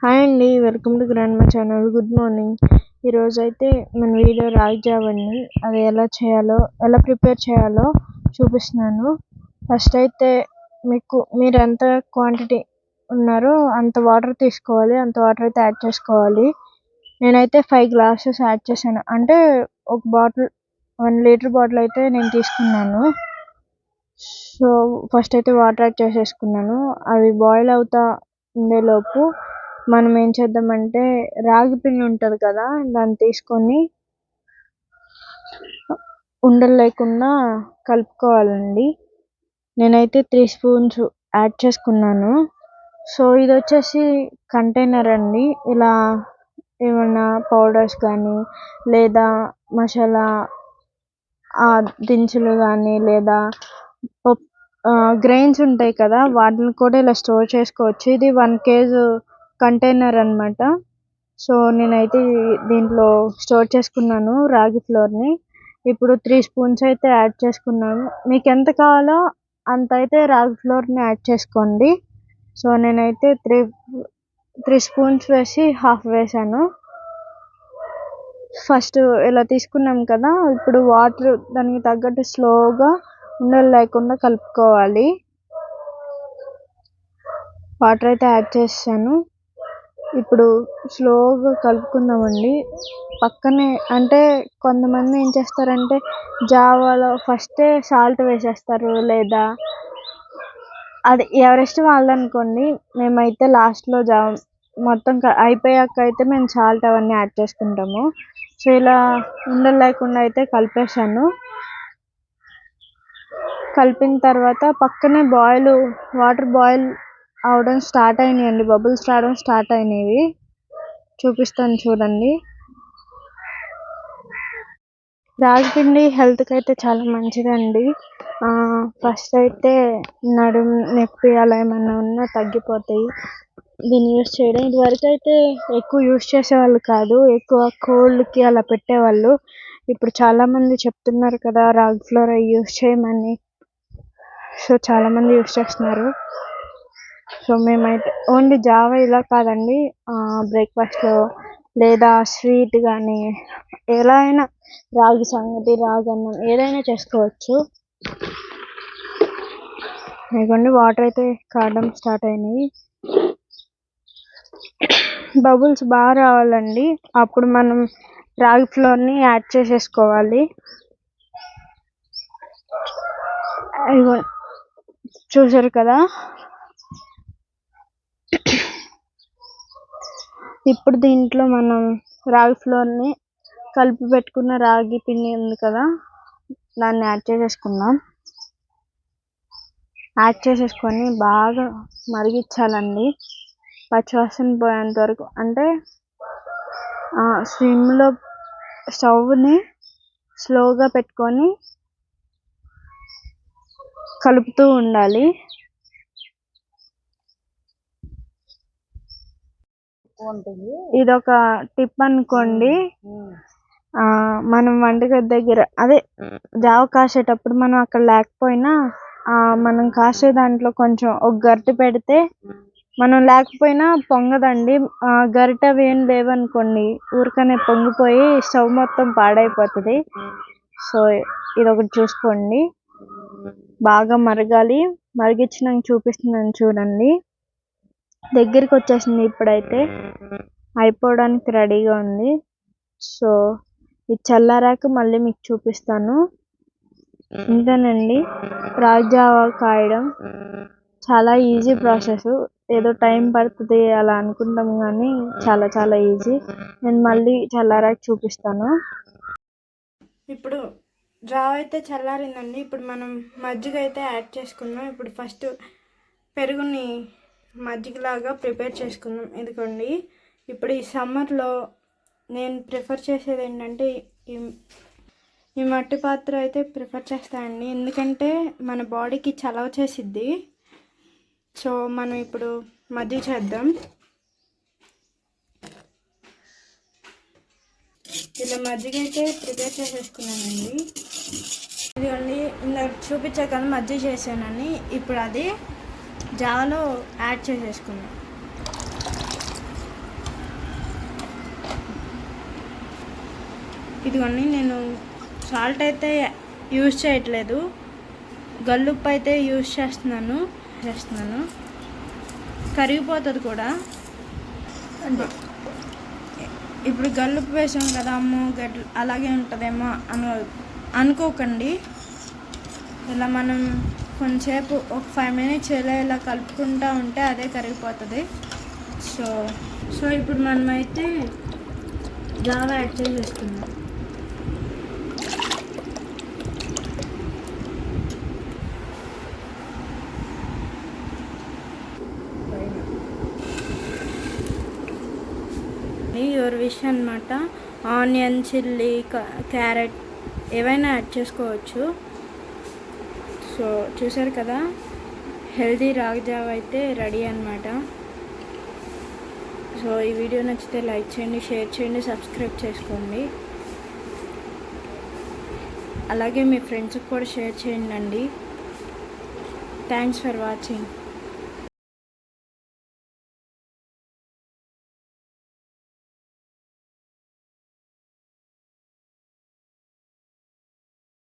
Hi అండి welcome to grand మా channel good morning ఈరోజు అయితే మన వీడియో రాగి జావని అది ఎలా చేయాలో ఎలా ప్రిపేర్ చేయాలో చూపిస్తున్నాను. ఫస్ట్ అయితే మీకు మీరు ఎంత క్వాంటిటీ ఉన్నారో అంత వాటర్ తీసుకోవాలి. అంత వాటర్ అయితే యాడ్ చేసుకోవాలి. నేనైతే ఫైవ్ గ్లాసెస్ యాడ్ చేశాను. అంటే ఒక బాటిల్ వన్ లీటర్ బాటిల్ అయితే నేను తీసుకున్నాను. సో ఫస్ట్ అయితే వాటర్ యాడ్ చేసేసుకున్నాను. అవి బాయిల్ అవుతా ఉండేలోపు మనం ఏం చేద్దామంటే రాగి పిండి ఉంటుంది కదా దాన్ని తీసుకొని ఉండలు లేకుండా కలుపుకోవాలండి. నేనైతే త్రీ స్పూన్స్ యాడ్ చేసుకున్నాను. సో ఇది వచ్చేసి కంటైనర్ అండి. ఇలా ఏమన్నా పౌడర్స్ కానీ లేదా మసాలా దినుసులు కానీ లేదా గ్రెయిన్స్ ఉంటాయి కదా వాటిని కూడా ఇలా స్టోర్ చేసుకోవచ్చు. ఇది వన్ కేజీ కంటైనర్ అన్నమాట. సో నేనైతే దీంట్లో స్టోర్ చేసుకున్నాను రాగి ఫ్లోర్ని. ఇప్పుడు త్రీ స్పూన్స్ అయితే యాడ్ చేసుకున్నాను. మీకు ఎంత కావాలో అంత అయితే రాగి ఫ్లోర్ని యాడ్ చేసుకోండి. సో నేనైతే త్రీ త్రీ స్పూన్స్ వేసి హాఫ్ వేసాను. ఫస్ట్ ఇలా తీసుకున్నాం కదా ఇప్పుడు వాటర్ దానికి తగ్గట్టు స్లోగా ఉండలు లేకుండా కలుపుకోవాలి. వాటర్ అయితే యాడ్ చేసాను. ఇప్పుడు స్లోగా కలుపుకుందామండి. పక్కనే అంటే కొంతమంది ఏం చేస్తారంటే జావాలో ఫస్టే సాల్ట్ వేసేస్తారు లేదా అది ఎవరిష్టం వాళ్ళదనుకోండి మేమైతే లాస్ట్లో జావ మొత్తం అయిపోయాక అయితే మేము సాల్ట్ అవన్నీ యాడ్ చేసుకుంటాము. సో ఇలా ఉండలు లేకుండా అయితే కలిపేసాను కలిపిన తర్వాత పక్కనే బాయిల్ వాటర్ బాయిల్ అవడం స్టార్ట్ అయినాయండి. బబుల్స్ రావడం స్టార్ట్ అయినాయి. చూపిస్తాను చూడండి. రాగి పిండి హెల్త్కి అయితే చాలా మంచిదండి. ఫస్ట్ అయితే నడుము నొప్పి అలా ఏమన్నా ఉన్నా తగ్గిపోతాయి. దీన్ని యూస్ చేయడం. ఇదివరకు అయితే ఎక్కువ యూస్ చేసేవాళ్ళు కాదు. ఎక్కువ కోల్డ్కి అలా పెట్టేవాళ్ళు. ఇప్పుడు చాలామంది చెప్తున్నారు కదా రాగి ఫ్లోర్ అవి యూస్ చేయమని. సో చాలామంది యూస్ చేస్తున్నారు. సో మేమైతే ఓన్లీ జావా ఇలా కాదండి బ్రేక్ఫాస్ట్లో లేదా స్వీట్ కానీ ఎలా అయినా రాగి సంగటి రాగి అన్నం ఏదైనా చేసుకోవచ్చు. ఇదిగోండి వాటర్ అయితే కారడం స్టార్ట్ అయినాయి. బబుల్స్ బాగా రావాలండి. అప్పుడు మనం రాగి ఫ్లోర్ని యాడ్ చేసేసుకోవాలి. ఇదిగో చూసారు కదా? ఇప్పుడు దీంట్లో మనం రాగి ఫ్లోర్ని కలిపి పెట్టుకున్న రాగి పిండి ఉంది కదా దాన్ని యాడ్ చేసేసుకుందాం. యాడ్ చేసేసుకొని బాగా మరిగించాలండి. పచ్చివాసన పోయేంత వరకు. అంటే స్విమ్లో స్టవ్ని స్లోగా పెట్టుకొని కలుపుతూ ఉండాలి. ఇది ఒక టిప్ అనుకోండి. మనం వంటగది దగ్గర అదే జావ కాసేటప్పుడు మనం అక్కడ లేకపోయినా మనం కాసే దాంట్లో కొంచెం ఒక గరిటె పెడితే మనం లేకపోయినా పొంగదండి. గరిట అవి ఏం లేవనుకోండి. ఊరికనే పొంగిపోయి స్టవ్ మొత్తం పాడైపోతుంది. సో ఇది ఒకటి చూసుకోండి. బాగా మరగాలి. మరిగించినాక చూపిస్తున్నాను చూడండి. దగ్గరికి వచ్చేసింది ఇప్పుడైతే. అయిపోవడానికి రెడీగా ఉంది. సో ఇది చల్లారాక మళ్ళీ మీకు చూపిస్తాను. ఇంతేనండి. జావా కాయడం చాలా ఈజీ ప్రాసెస్. ఏదో టైం పడుతుంది అలా అనుకుంటాం కానీ చాలా చాలా ఈజీ. నేను మళ్ళీ చల్లారాక చూపిస్తాను. ఇప్పుడు జావ అయితే చల్లారిందండి. ఇప్పుడు మనం మజ్జిగ అయితే యాడ్ చేసుకుందాం. ఇప్పుడు ఫస్ట్ పెరుగుని మజ్జిగలాగా ప్రిపేర్ చేసుకుందాం ఇదిగోండి. ఇప్పుడు ఈ సమ్మర్లో నేను ప్రిఫర్ చేసేది ఏంటంటే ఈ ఈ మట్టి పాత్ర అయితే ప్రిఫర్ చేస్తానండి ఎందుకంటే మన బాడీకి చలవ చేసిద్ది. సో మనం ఇప్పుడు మజ్జిగ చేద్దాం. ఇలా మజ్జిగ అయితే ప్రిపేర్ చేసేసుకున్నానండి. ఇదిగోండి ఇందాక చూపించా కదా మజ్జిగ చేశానని. ఇప్పుడు అది జాలో యాడ్ చేసేసుకుందాం ఇదిగోండి నేను సాల్ట్ అయితే యూజ్ చేయట్లేదు. గల్లుప్పు అయితే యూజ్ చేస్తున్నాను చేస్తున్నాను. కరిగిపోతుంది కూడా. అంటే ఇప్పుడు గల్లుప్పు వేసాం కదా అమ్మో గడ్లు అలాగే ఉంటుందేమో అను అనుకోకండి. ఇలా మనం కొంచెంసేపు ఒక ఫైవ్ మినిట్స్ ఇలా ఇలా కలుపుకుంటూ ఉంటే అదే కరిగిపోతుంది. సో సో ఇప్పుడు మనమైతే జావ యాడ్ చేసేస్తున్నాం. యువర్ విష్ అనమాట ఆనియన్ చిల్లీ క్యారెట్ ఏవైనా యాడ్ చేసుకోవచ్చు. సో చూసారు కదా? హెల్దీ రాగి అయితే రెడీ అనమాట సో ఈ వీడియో నచ్చితే లైక్ చేయండి షేర్ చేయండి సబ్స్క్రైబ్ చేసుకోండి. అలాగే మీ ఫ్రెండ్స్కి కూడా షేర్ చేయండి థ్యాంక్స్ ఫర్ వాచింగ్.